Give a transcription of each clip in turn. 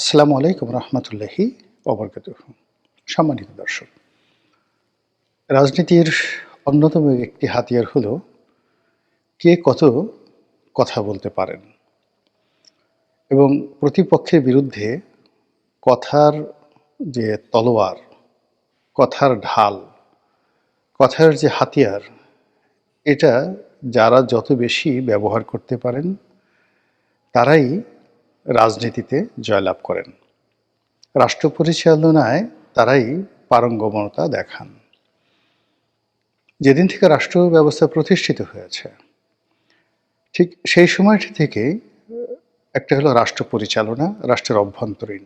আসসালামু আলাইকুম রহমতুল্লাহি অবরকাত সম্মানিত দর্শক, রাজনীতির অন্যতম একটি হাতিয়ার হলো কে কত কথা বলতে পারেন এবং প্রতিপক্ষের বিরুদ্ধে কথার যে তলোয়ার, কথার ঢাল, কথার যে হাতিয়ার, এটা যারা যত বেশি ব্যবহার করতে পারেন, তারাই রাজনীতিতে জয়লাভ করেন। রাষ্ট্র পরিচালনায় তারাই পারঙ্গমতা দেখান। যেদিন থেকে রাষ্ট্র ব্যবস্থা প্রতিষ্ঠিত হয়েছে, ঠিক সেই সময়টি থেকে একটা হলো রাষ্ট্র পরিচালনা, রাষ্ট্রের অভ্যন্তরীণ।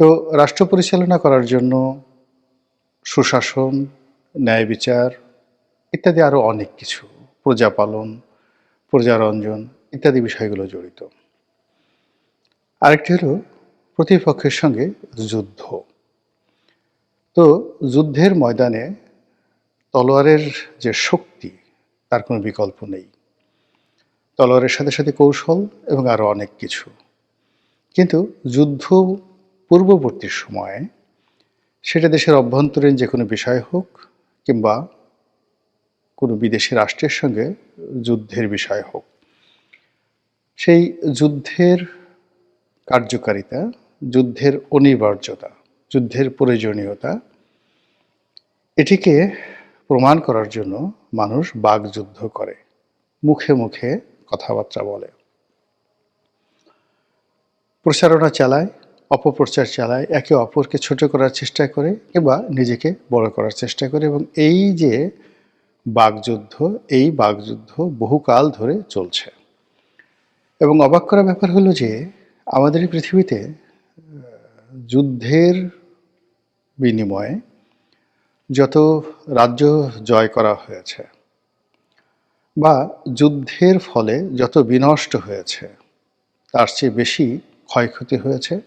তো রাষ্ট্র পরিচালনা করার জন্য সুশাসন, ন্যায় বিচার ইত্যাদি আরও অনেক কিছু, প্রজাপালন, প্রজারঞ্জন ইত্যাদি বিষয়গুলো জড়িত। আরেকটি হলো প্রতিপক্ষের সঙ্গে যুদ্ধ। তো যুদ্ধের ময়দানে তলোয়ারের যে শক্তি, তার কোনো বিকল্প নেই। তলোয়ারের সাথে সাথে কৌশল এবং আরও অনেক কিছু। কিন্তু যুদ্ধ পূর্ববর্তী সময়ে সেটা দেশের অভ্যন্তরীণ যে কোনো বিষয় হোক কিংবা কোনো বিদেশি রাষ্ট্রের সঙ্গে যুদ্ধের বিষয় হোক। সেই যুদ্ধের কার্যকারিতা, যুদ্ধের অনিবার্যতা, যুদ্ধের প্রয়োজনীয়তা, এটিকে প্রমাণ করার জন্য মানুষ বাগযুদ্ধ করে, মুখে মুখে কথাবার্তা বলে। প্রচারণা চালায়, অপপ্রচার চালায়, একে অপরকে ছোট করার চেষ্টা করে কিংবা নিজেকে বড় করার চেষ্টা করে এবং এই যে বাগযুদ্ধ এই বাগযুদ্ধ বহুকাল ধরে চলছে। এবং অবাক করা ব্যাপার হলো যে আমাদের এই পৃথিবীতে যুদ্ধের বিনিময়ে যত রাজ্য জয় করা হয়েছে বা যুদ্ধের ফলে যত বিনষ্ট হয়েছে, তার চেয়ে বেশি ক্ষয়ক্ষতি হয়েছে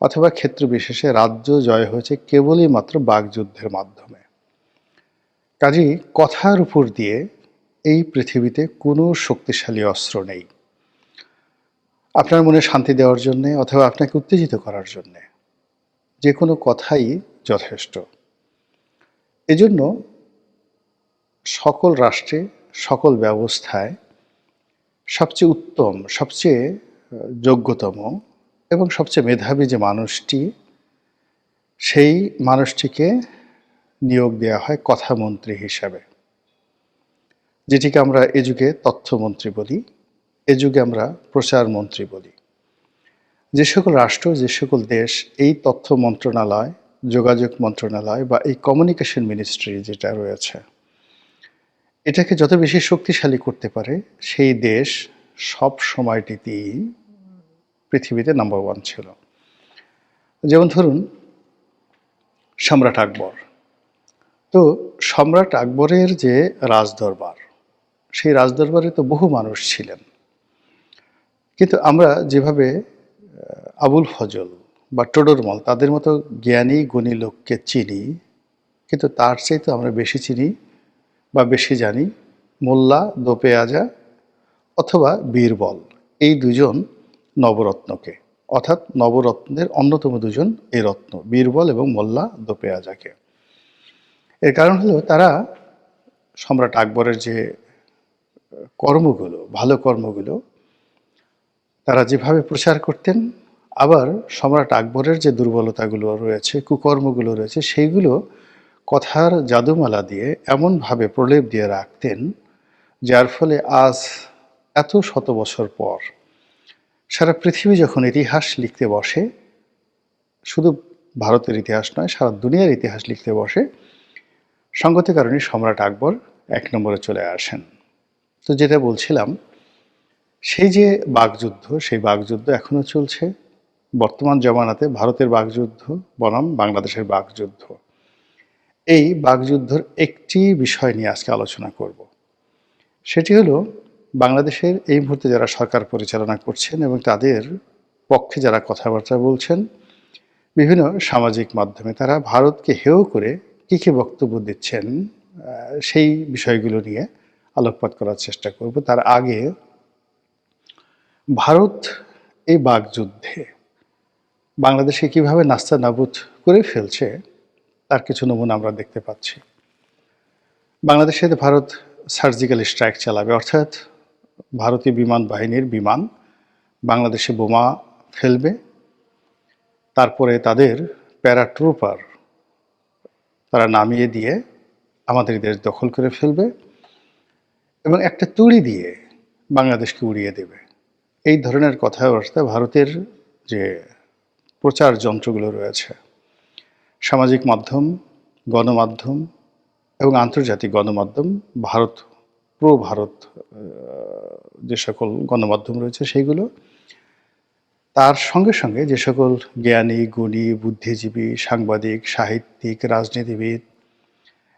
অথবা ক্ষেত্র বিশেষে রাজ্য জয় হয়েছে কেবলই মাত্র বাগযুদ্ধের মাধ্যমে। কাজী কথার উপর দিয়ে এই পৃথিবীতে কোনো শক্তিশালী অস্ত্র নেই। আপনার মনে শান্তি দেওয়ার জন্যে অথবা আপনাকে উত্তেজিত করার জন্যে যে কোনো কথাই যথেষ্ট। এজন্য সকল রাষ্ট্রে, সকল ব্যবস্থায় সবচেয়ে উত্তম, সবচেয়ে যোগ্যতম এবং সবচেয়ে মেধাবী যে মানুষটি, সেই মানুষটিকে নিয়োগ দেওয়া হয় কথামন্ত্রী হিসাবে, যেটিকে আমরা এ যুগে তথ্যমন্ত্রী বলি। এ যুগে আমরা প্রচার মন্ত্রী বলি। যে সকল রাষ্ট্র, যে সকল দেশ এই তথ্য মন্ত্রণালয়, যোগাযোগ মন্ত্রণালয় বা এই কমিউনিকেশন মিনিস্ট্রি যেটা রয়েছে, এটাকে যত বেশি শক্তিশালী করতে পারে, সেই দেশ সব সময়টিতেই পৃথিবীতে নাম্বার ওয়ান ছিল। যেমন ধরুন, সম্রাট আকবর। তো সম্রাট আকবরের যে রাজদরবার, সেই রাজদরবারে তো বহু মানুষ ছিলেন। কিন্তু আমরা যেভাবে আবুল ফজল বা টোডরমল তাদের মতো জ্ঞানী, গুণী লোককে চিনি, কিন্তু তার চাইতে আমরা বেশি চিনি বা বেশি জানি মোল্লা, দোপেয়াজা অথবা বীরবল, এই দুজন নবরত্নকে। অর্থাৎ নবরত্নের অন্যতম দুজন এই রত্ন, বীরবল এবং মোল্লা, দোপেয়াজাকে। এর কারণ হলো তারা সম্রাট আকবরের যে কর্মগুলো, ভালো কর্মগুলো তারা যেভাবে প্রচার করতেন, আবার সম্রাট আকবরের যে দুর্বলতাগুলো রয়েছে, কুকর্মগুলো রয়েছে, সেইগুলো কথার জাদুমালা দিয়ে এমনভাবে প্রলেপ দিয়ে রাখতেন, যার ফলে আজ এত শত বছর পর সারা পৃথিবী যখন ইতিহাস লিখতে বসে, শুধু ভারতের ইতিহাস নয়, সারা দুনিয়ার ইতিহাস লিখতে বসে সঙ্গত কারণে সম্রাট আকবর এক নম্বরে চলে আসেন। তো যেটা বলছিলাম সেই যে বাগযুদ্ধ সেই বাগযুদ্ধ এখনও চলছে। বর্তমান জমানাতে ভারতের বাগযুদ্ধ বনাম বাংলাদেশের বাগযুদ্ধ এই বাগযুদ্ধর একটি বিষয় নিয়ে আজকে আলোচনা করব। সেটি হলো, বাংলাদেশের এই মুহূর্তে যারা সরকার পরিচালনা করছেন এবং তাদের পক্ষে যারা কথাবার্তা বলছেন, বিভিন্ন সামাজিক মাধ্যমে তারা ভারতকে হেয় করে কী কী বক্তব্য দিচ্ছেন সেই বিষয়গুলো নিয়ে আলোকপাত করার চেষ্টা করব। তার আগে ভারত এই বাগযুদ্ধে বাংলাদেশে কীভাবে নাস্তা নাবুদ করে ফেলছে, তার কিছু নমুনা আমরা দেখতে পাচ্ছি। বাংলাদেশে ভারত সার্জিক্যাল স্ট্রাইক চালাবে, অর্থাৎ ভারতীয় বিমান বাহিনীর বিমান বাংলাদেশে বোমা ফেলবে, তারপরে তাদের প্যারাট্রুপার তারা নামিয়ে দিয়ে আমাদের দেশ দখল করে ফেলবে এবং একটা তুড়ি দিয়ে বাংলাদেশকে উড়িয়ে দেবে। এই ধরনের কথাবার্তা ভারতের যে প্রচার যন্ত্রগুলো রয়েছে, সামাজিক মাধ্যম, গণমাধ্যম এবং আন্তর্জাতিক গণমাধ্যম, ভারত প্রো ভারত যে সকল গণমাধ্যম রয়েছে সেইগুলো, তার সঙ্গে সঙ্গে যে সকল জ্ঞানী, গুণী, বুদ্ধিজীবী, সাংবাদিক, সাহিত্যিক, রাজনীতিবিদ,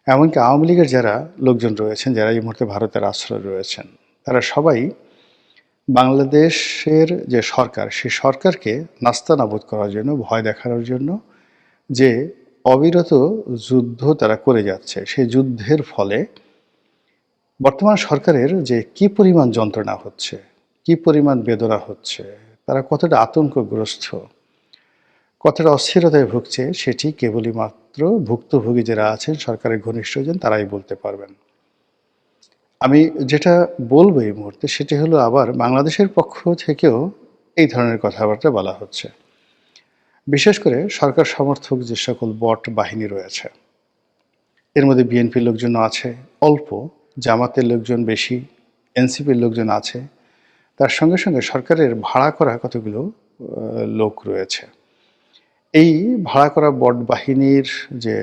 এমনকি আওয়ামী লীগের যারা লোকজন রয়েছেন, যারা এই মুহূর্তে ভারতের আশ্রয় রয়েছেন, তারা সবাই বাংলাদেশের যে সরকার সেই সরকারকে নাস্তানাবুদ করার জন্য, ভয় দেখানোর জন্য যে অবিরত যুদ্ধ তারা করে যাচ্ছে সেই যুদ্ধের ফলে বর্তমান সরকারের যে কি পরিমাণ যন্ত্রণা হচ্ছে, কি পরিমাণ বেদনা হচ্ছে, তারা কতটা আতঙ্কগ্রস্ত, কতটা অস্থিরতায় ভুগছে, সেটি কেবলই মাত্র ভুক্তভোগী যারা আছেন, সরকারের ঘনিষ্ঠজন, তারাই বলতে পারবেন। আমি যেটা বলব এই মুহূর্তে সেটি হলো আবার বাংলাদেশের পক্ষ থেকেও এই ধরনের কথাবার্তা বলা হচ্ছে। বিশেষ করে সরকার সমর্থক যে সকল বট বাহিনী রয়েছে, এর মধ্যে বিএনপির লোকজন আছে, অল্প, জামাতের লোকজন বেশি, এনসিপির লোকজন আছে, তার সঙ্গে সঙ্গে সরকারের ভাড়া করা কতগুলো লোক রয়েছে। এই ভাড়া করা বট বাহিনীর যে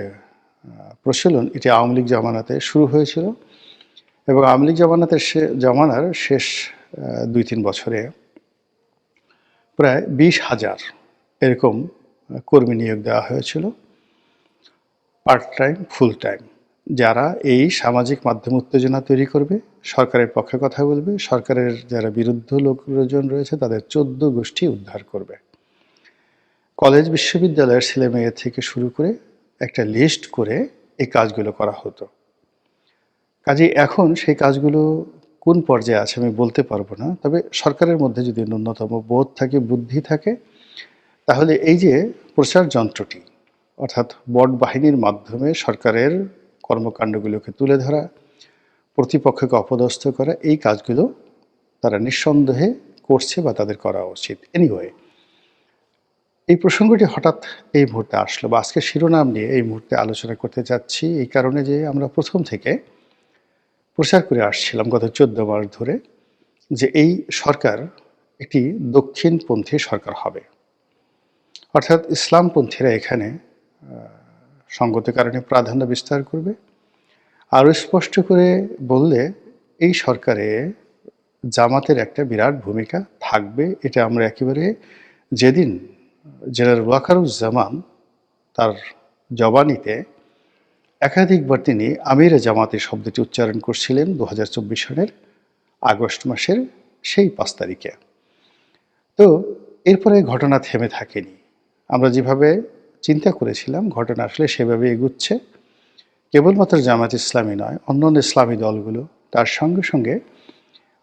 প্রচলন, এটি আওয়ামী লীগ জামানাতে শুরু হয়েছিল। এবং আওয়ামী লীগ জামানাতের সে, জামানার শেষ দুই তিন বছরে প্রায় বিশ হাজার এরকম কর্মী নিয়োগ দেওয়া হয়েছিল পার্ট টাইম ফুল টাইম যারা এই সামাজিক মাধ্যম উত্তেজনা তৈরি করবে, সরকারের পক্ষে কথা বলবে, সরকারের যারা বিরুদ্ধ লোকজন রয়েছে, তাদের চোদ্দ গোষ্ঠী উদ্ধার করবে। কলেজ বিশ্ববিদ্যালয়ের ছেলে মেয়ে থেকে শুরু করে একটা লিস্ট করে এই কাজগুলো করা হতো। কাজে এখন সেই কাজগুলো কোন পর্যায়ে আছে আমি বলতে পারব না, তবে সরকারের মধ্যে যদি ন্যূনতম বোধ থাকে, বুদ্ধি থাকে, তাহলে এই যে প্রচার যন্ত্রটি, অর্থাৎ বট বাহিনীর মাধ্যমে সরকারের কর্মকাণ্ডগুলোকে তুলে ধরা, প্রতিপক্ষকে অপদস্থ করা, এই কাজগুলো তারা নিঃসন্দেহে করছে বা তাদের করা উচিত। এনিওয়ে এই প্রসঙ্গটি হঠাৎ এই মুহূর্তে আসলো বা আজকে শিরোনাম নিয়ে এই মুহূর্তে আলোচনা করতে যাচ্ছি এই কারণে যে আমরা প্রথম থেকে প্রচার করে আসছিলাম গত চোদ্দ মাস ধরে যে এই সরকার একটি দক্ষিণপন্থী সরকার হবে। অর্থাৎ ইসলামপন্থীরা এখানে সঙ্গত কারণে প্রাধান্য বিস্তার করবে। আরও স্পষ্ট করে বললে, এই সরকারে জামাতের একটা বিরাট ভূমিকা থাকবে। এটা আমরা একেবারে যেদিন জেনারেল ওয়াকারুজ্জামান তার জবানিতে একাধিকবার তিনি আমিরে জামাতে শব্দটি উচ্চারণ করছিলেন দু হাজার চব্বিশ সালের আগস্ট মাসের সেই পাঁচ তারিখে। তো এরপরে ঘটনা থেমে থাকেনি। আমরা যেভাবে চিন্তা করেছিলাম, ঘটনা আসলে সেভাবে এগুচ্ছে। কেবলমাত্র জামাত ইসলামী নয়, অন্যান্য ইসলামী দলগুলো, তার সঙ্গে সঙ্গে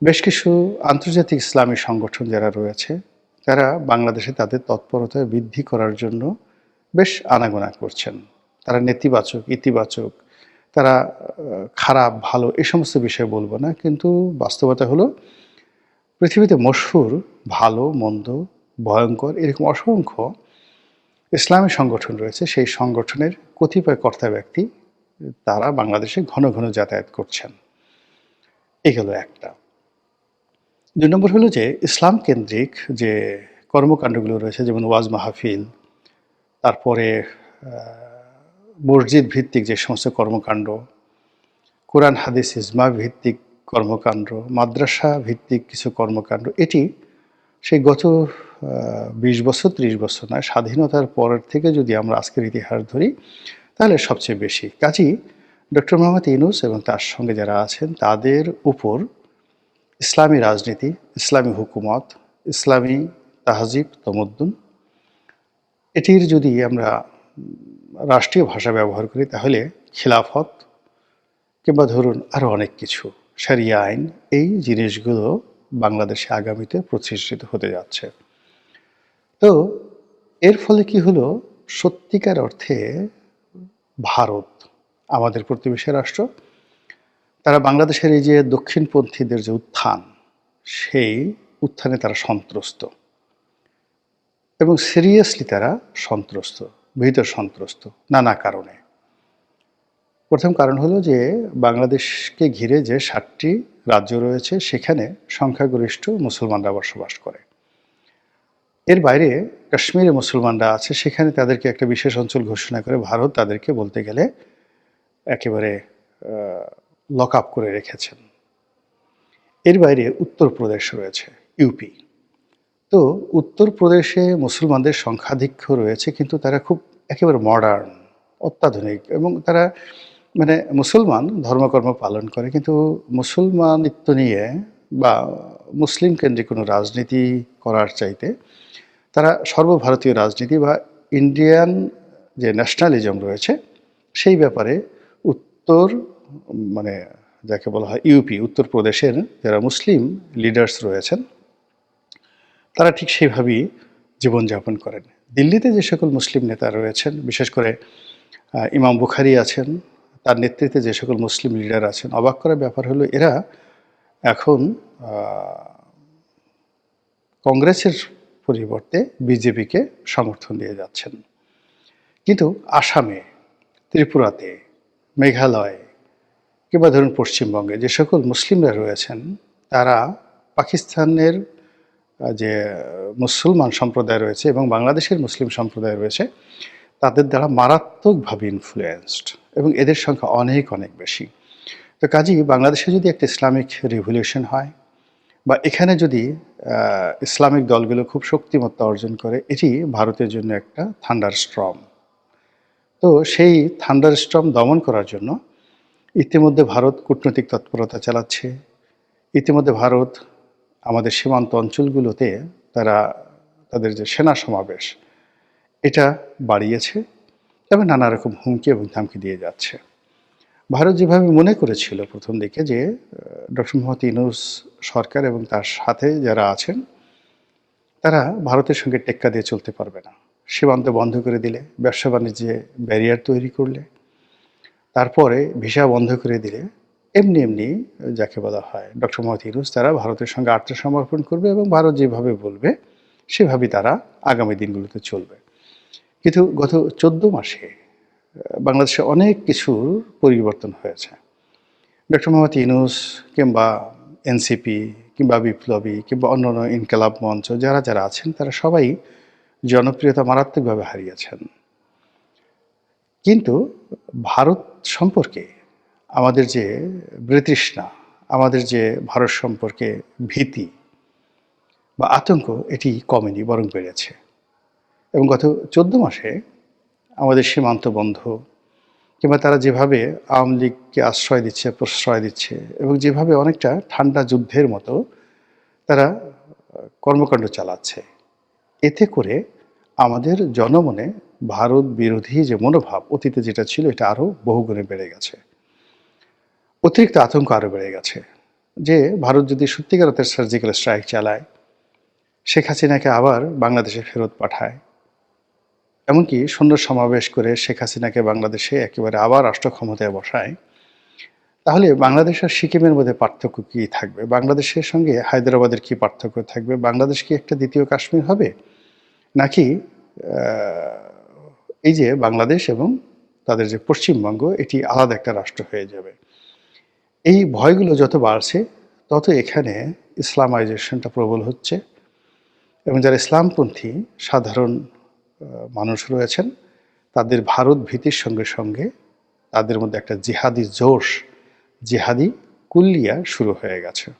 বেশ কিছু আন্তর্জাতিক ইসলামী সংগঠন যারা রয়েছে, তারা বাংলাদেশে তাদের তৎপরতা বৃদ্ধি করার জন্য বেশ আনাগোনা করছেন। তারা নেতিবাচক, ইতিবাচক, তারা খারাপ, ভালো এ সমস্ত বিষয়ে বলব না। কিন্তু বাস্তবতা হলো পৃথিবীতে মশহুর ভালো, মন্দ, ভয়ঙ্কর এরকম অসংখ্য ইসলামী সংগঠন রয়েছে। সেই সংগঠনের কতিপয় কর্তা ব্যক্তি, তারা বাংলাদেশে ঘন ঘন যাতায়াত করছেন। এই গেল একটা। দুই নম্বর হলো যে ইসলাম কেন্দ্রিক যে কর্মকাণ্ডগুলো রয়েছে, যেমন ওয়াজ মাহফিল, তারপরে মসজিদ ভিত্তিক যে সমস্ত কর্মকাণ্ড, কোরআন, হাদিস ইজমা ভিত্তিক কর্মকাণ্ড, মাদ্রাসা ভিত্তিক কিছু কর্মকাণ্ড, এটি সেই গত বিশ বছর, ত্রিশ বছর নয়, স্বাধীনতার পরের থেকে যদি আমরা আজকের ইতিহাস ধরি, তাহলে সবচেয়ে বেশি। কাজী ডক্টর মোহাম্মদ ইউনুস এবং তার সঙ্গে যারা আছেন, তাদের উপর ইসলামী রাজনীতি, ইসলামী হুকুমত, ইসলামী তাহজিব, তমদ্দুন, এটির যদি আমরা রাষ্ট্রীয় ভাষা ব্যবহার করি, তাহলে খিলাফত কিংবা ধরুন আরও অনেক কিছু সারিয়া আইন, এই জিনিসগুলো বাংলাদেশে আগামীতে প্রতিষ্ঠিত হতে যাচ্ছে। তো এর ফলে কি হলো? সত্যিকার অর্থে ভারত, আমাদের প্রতিবেশী রাষ্ট্র, তারা বাংলাদেশের এই যে দক্ষিণপন্থীদের যে উত্থান, সেই উত্থানে তারা সন্ত্রস্ত এবং সিরিয়াসলি তারা সন্ত্রস্ত। ভিতর সন্ত্রস্ত নানা কারণে। প্রথম কারণ হলো যে বাংলাদেশকে ঘিরে যে ষাটটি রাজ্য রয়েছে, সেখানে সংখ্যাগরিষ্ঠ মুসলমানরা বসবাস করে। এর বাইরে কাশ্মীরে মুসলমানরা আছে, সেখানে তাদেরকে একটা বিশেষ অঞ্চল ঘোষণা করে ভারত তাদেরকে বলতে গেলে একেবারে লক আপ করে রেখেছেন। এর বাইরে উত্তরপ্রদেশ রয়েছে, ইউপি। তো উত্তরপ্রদেশে মুসলমানদের সংখ্যাধিক্য রয়েছে, কিন্তু তারা খুব একেবারে মডার্ন অত্যাধুনিক এবং তারা মানে মুসলমান ধর্মকর্ম পালন করে, কিন্তু মুসলমানিত্ব নিয়ে বা মুসলিম কেন্দ্রিক কোনো রাজনীতি করার চাইতে তারা সর্বভারতীয় রাজনীতি বা ইন্ডিয়ান যে ন্যাশনালিজম রয়েছে, সেই ব্যাপারে উত্তর মানে যাকে বলা হয় ইউপি উত্তরপ্রদেশের যারা মুসলিম লিডার্স রয়েছেন, তারা ঠিক সেইভাবেই জীবনযাপন করেন। দিল্লিতে যে সকল মুসলিম নেতা রয়েছেন, বিশেষ করে ইমাম বুখারি আছেন, তার নেতৃত্বে যে সকল মুসলিম লিডার আছেন, অবাক করার ব্যাপার হলো এরা এখন কংগ্রেসের পরিবর্তে বিজেপিকে সমর্থন দিয়ে যাচ্ছেন। কিন্তু আসামে, ত্রিপুরাতে, মেঘালয় কিংবা ধরুন পশ্চিমবঙ্গে যে সকল মুসলিমরা রয়েছেন, তারা পাকিস্তানের যে মুসলমান সম্প্রদায় রয়েছে এবং বাংলাদেশের মুসলিম সম্প্রদায় রয়েছে, তাদের দ্বারা মারাত্মকভাবে ইনফ্লুয়েসড এবং এদের সংখ্যা অনেক অনেক বেশি। তো কাজেই বাংলাদেশে যদি একটা ইসলামিক রিভলিউশন হয় বা এখানে যদি ইসলামিক দলগুলো খুব শক্তিমত্তা অর্জন করে, এটি ভারতের জন্য একটা থান্ডার স্ট্রম তো সেই থান্ডার স্ট্রম দমন করার জন্য ইতিমধ্যে ভারত কূটনৈতিক তৎপরতা চালাচ্ছে, ইতিমধ্যে ভারত আমাদের সীমান্ত অঞ্চলগুলোতে তারা তাদের যে সেনা সমাবেশ, এটা বাড়িয়েছে এবং নানা রকম হুমকি এবং ধামকি দিয়ে যাচ্ছে। ভারত যেভাবে মনে করেছিল প্রথম দিকে যে ডক্টর মোহাম্মদ ইনুস সরকার এবং তার সাথে যারা আছেন, তারা ভারতের সঙ্গে টেক্কা দিয়ে চলতে পারবে না। সীমান্ত বন্ধ করে দিলে, ব্যবসা বাণিজ্যে ব্যারিয়ার তৈরি করলে, তারপরে ভিসা বন্ধ করে দিলে এমনি এমনি যাকে বলা হয় ডক্টর মোহাম্মদ ইউনুস, তারা ভারতের সঙ্গে আত্মসমর্পণ করবে এবং ভারত যেভাবে বলবে, সেভাবেই তারা আগামী দিনগুলোতে চলবে। কিন্তু গত চোদ্দ মাসে বাংলাদেশে অনেক কিছুর পরিবর্তন হয়েছে। ডক্টর মোহাম্মদ ইউনুস কিংবা এনসিপি কিংবা বিপ্লবী কিংবা অন্যান্য ইনকালাব মঞ্চ, যারা যারা আছেন, তারা সবাই জনপ্রিয়তা মারাত্মকভাবে হারিয়েছেন। কিন্তু ভারত সম্পর্কে আমাদের যে বৃতৃষ্ণা আমাদের যে ভারত সম্পর্কে ভীতি বা আতঙ্ক, এটি কমেনি, বরং বেড়েছে। এবং গত চোদ্দ মাসে আমাদের সীমান্ত বন্ধ, কিংবা তারা যেভাবে আওয়ামী লীগকে আশ্রয় দিচ্ছে, প্রশ্রয় দিচ্ছে, এবং যেভাবে অনেকটা ঠান্ডা যুদ্ধের মতো তারা কর্মকাণ্ড চালাচ্ছে, এতে করে আমাদের জনমনে ভারত বিরোধী যে মনোভাব, অতীতে যেটা ছিল, এটা আরও বহুগুণে বেড়ে গেছে। অতিরিক্ত আতঙ্ক আরও বেড়ে গেছে যে ভারত যদি সত্যিকার অর্থের সার্জিক্যাল স্ট্রাইক চালায়, শেখ হাসিনাকে আবার বাংলাদেশে ফেরত পাঠায়। এমনকি সৈন্য সমাবেশ করে শেখ হাসিনাকে বাংলাদেশে একেবারে আবার রাষ্ট্র ক্ষমতায় বসায়, তাহলে বাংলাদেশ আর সিকিমের মধ্যে পার্থক্য কী থাকবে? বাংলাদেশের সঙ্গে হায়দ্রাবাদের কি পার্থক্য থাকবে? বাংলাদেশ কি একটা দ্বিতীয় কাশ্মীর হবে? নাকি এই যে বাংলাদেশ এবং তাদের যে পশ্চিমবঙ্গ, এটি আলাদা একটা রাষ্ট্র হয়ে যাবে? এই ভয়গুলো যত বাড়ছে, তত এখানে ইসলামাইজেশনটা প্রবল হচ্ছে। এবং যারা ইসলামপন্থী, সাধারণ মানুষ রয়েছেন, তাদের ভারত ভীতির সঙ্গে সঙ্গে তাদের মধ্যে একটা জিহাদি জোশ, জিহাদি কুল্লিয়া শুরু হয়ে গেছে।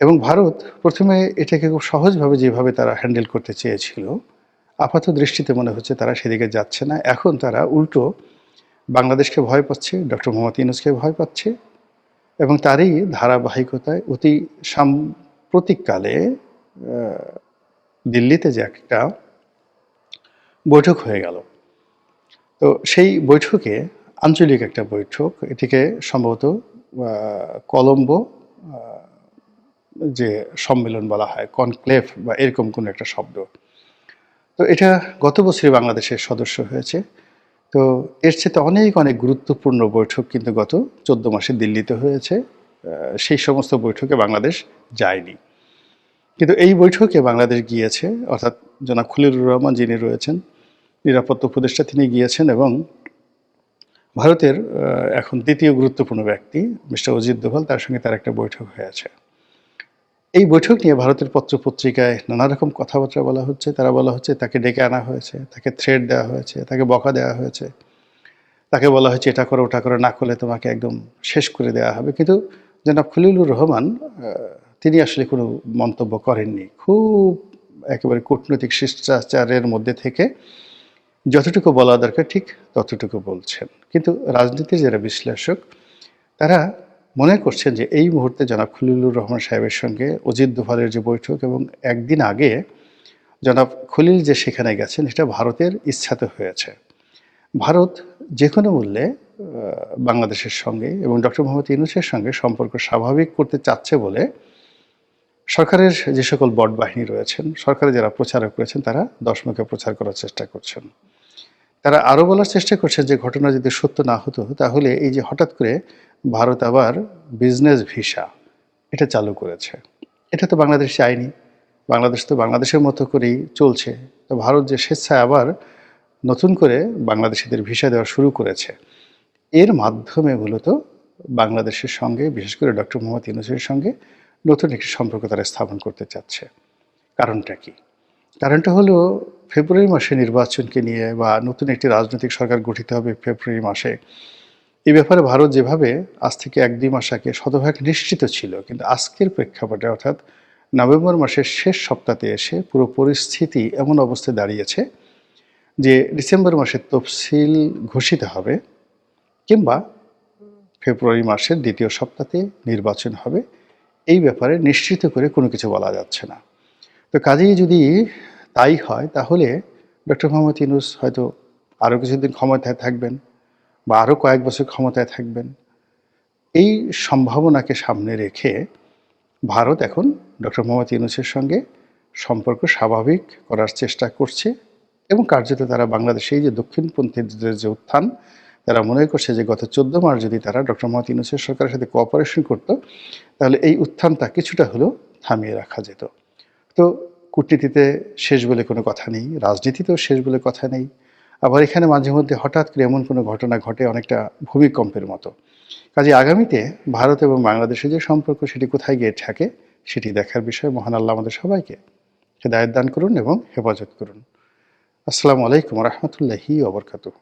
এবং ভারত প্রথমে এটাকে খুব সহজভাবে যেভাবে তারা হ্যান্ডেল করতে চেয়েছিল, আপাত দৃষ্টিতে মনে হচ্ছে তারা সেদিকে যাচ্ছে না। এখন তারা উল্টো বাংলাদেশকে ভয় পাচ্ছে, ডক্টর মোহাম্মদ ইউনুসকে ভয় পাচ্ছে এবং তারই ধারাবাহিকতায় অতি সাম্প্রতিককালে দিল্লিতে যে একটা বৈঠক হয়ে গেল। তো সেই বৈঠকে আঞ্চলিক একটা বৈঠক, এটিকে সম্ভবত কলম্বো যে সম্মেলন বলা হয়, কনক্লেভ বা এরকম কোনো একটা শব্দ। তো এটা গত বছরই বাংলাদেশের সদস্য হয়েছে। তো এর চেয়ে অনেক অনেক গুরুত্বপূর্ণ বৈঠক কিন্তু গত চোদ্দ মাসে দিল্লিতে হয়েছে। সেই সমস্ত বৈঠকে বাংলাদেশ যায়নি। কিন্তু এই বৈঠকে বাংলাদেশ গিয়েছে, অর্থাৎ জনাব খলিলুর রহমান যিনি রয়েছেন, নিরাপত্তা উপদেষ্টা তিনি গিয়েছেন এবং ভারতের এখন দ্বিতীয় গুরুত্বপূর্ণ ব্যক্তি মিস্টার অজিত দোভাল, তার সঙ্গে তার একটা বৈঠক হয়েছে। এই বৈঠক নিয়ে ভারতের পত্রপত্রিকায় নানা রকম কথাবার্তা বলা হচ্ছে। তারা বলা হচ্ছে তাকে ডেকে আনা হয়েছে, তাকে থ্রেড দেওয়া হয়েছে, তাকে বকা দেওয়া হয়েছে। তাকে বলা হয়েছে, এটা করো, ওটা করো, না করলে তোমাকে একদম শেষ করে দেওয়া হবে। কিন্তু জনাব খলিলুর রহমান তিনি আসলে কোনো মন্তব্য করেননি। খুব একেবারে কূটনৈতিক শিষ্টাচারের মধ্যে থেকে যতটুকু বলা দরকার, ঠিক ততটুকু বলছেন। কিন্তু রাজনীতির যারা বিশ্লেষক, তারা মনে করছেন যে এই মুহূর্তে জনাব খলিলুর রহমান সাহেবের সঙ্গে অজিত দোভালের যে বৈঠক এবং একদিন আগে জনাব খলিল যে সেখানে গেছেন এটা ভারতের ইচ্ছাতে হয়েছে। ভারত যে কোনো মূল্যে বাংলাদেশের সঙ্গে এবং ডক্টর মোহাম্মদ ইউনুসের সঙ্গে সম্পর্ক স্বাভাবিক করতে চাচ্ছে বলে সরকারের যে সকল বট বাহিনী রয়েছেন সরকারে যারা প্রচারক রয়েছেন, তারা দশমুখে প্রচার করার চেষ্টা করছেন। তারা আরও বলার চেষ্টা করছে যে ঘটনা যদি সত্য না হতো, তাহলে এই যে হঠাৎ করে ভারত আবার বিজনেস ভিসা এটা চালু করেছে। এটা তো বাংলাদেশ চায়নি বাংলাদেশ তো বাংলাদেশের মতো করেই চলছে। তো ভারত যে স্বেচ্ছায় আবার নতুন করে বাংলাদেশিদের ভিসা দেওয়া শুরু করেছে। এর মাধ্যমে মূলত বাংলাদেশের সঙ্গে, বিশেষ করে ডক্টর মোহাম্মদ ইউনুসের সঙ্গে নতুন একটি সম্পর্ক তারা স্থাপন করতে চাচ্ছে। কারণটা কি? কারণটা হলো ফেব্রুয়ারি মাসে নির্বাচনকে নিয়ে বা নতুন একটি রাজনৈতিক সরকার গঠিত হবে ফেব্রুয়ারি মাসে, এই ব্যাপারে ভারত যেভাবে আজ থেকে এক দুই মাস আগে শতভাগ নিশ্চিত ছিল, কিন্তু আজকের প্রেক্ষাপটে অর্থাৎ নভেম্বর মাসের শেষ সপ্তাহে এসে পুরো পরিস্থিতি এমন অবস্থায় দাঁড়িয়েছে যে ডিসেম্বর মাসের তফসিল ঘোষিত হবে কিংবা ফেব্রুয়ারি মাসের দ্বিতীয় সপ্তাহে নির্বাচন হবে, এই ব্যাপারে নিশ্চিত করে কোনো কিছু বলা যাচ্ছে না। তো কাজেই যদি তাই হয়, তাহলে ডক্টর মোহাম্মদ ইউনুস হয়তো আরও কিছুদিন ক্ষমতায় থাকবেন বা আরও কয়েক বছর ক্ষমতায় থাকবেন। এই সম্ভাবনাকে সামনে রেখে ভারত এখন ডক্টর মোহাম্মদ ইউনুসের সঙ্গে সম্পর্ক স্বাভাবিক করার চেষ্টা করছে এবং কার্যত তারা বাংলাদেশে এই যে দক্ষিণপন্থীদের যে উত্থান, তারা মনে করছে যে গত চোদ্দ মাস যদি তারা ডক্টর মোহাম্মদ ইউনুসের সরকারের সাথে কোঅপারেশন করতো, তাহলে এই উত্থানটা কিছুটা হলেও থামিয়ে রাখা যেত। তো কূটনীতিতে শেষ বলে কোনো কথা নেই, রাজনীতিতেও শেষ বলে কথা নেই। আবার এখানে মাঝে মধ্যে হঠাৎ করে এমন কোনো ঘটনা ঘটে অনেকটা ভূমিকম্পের মতো। কাজে আগামীতে ভারত এবং বাংলাদেশের যে সম্পর্ক সেটি কোথায় গিয়ে থাকে সেটি দেখার বিষয়ে। মহান আল্লাহ আমাদের সবাইকে হেদায়ত দান করুন এবং হেফাজত করুন। আসসালামু আলাইকুম রহমতুল্লাহি ওবরকাতুহ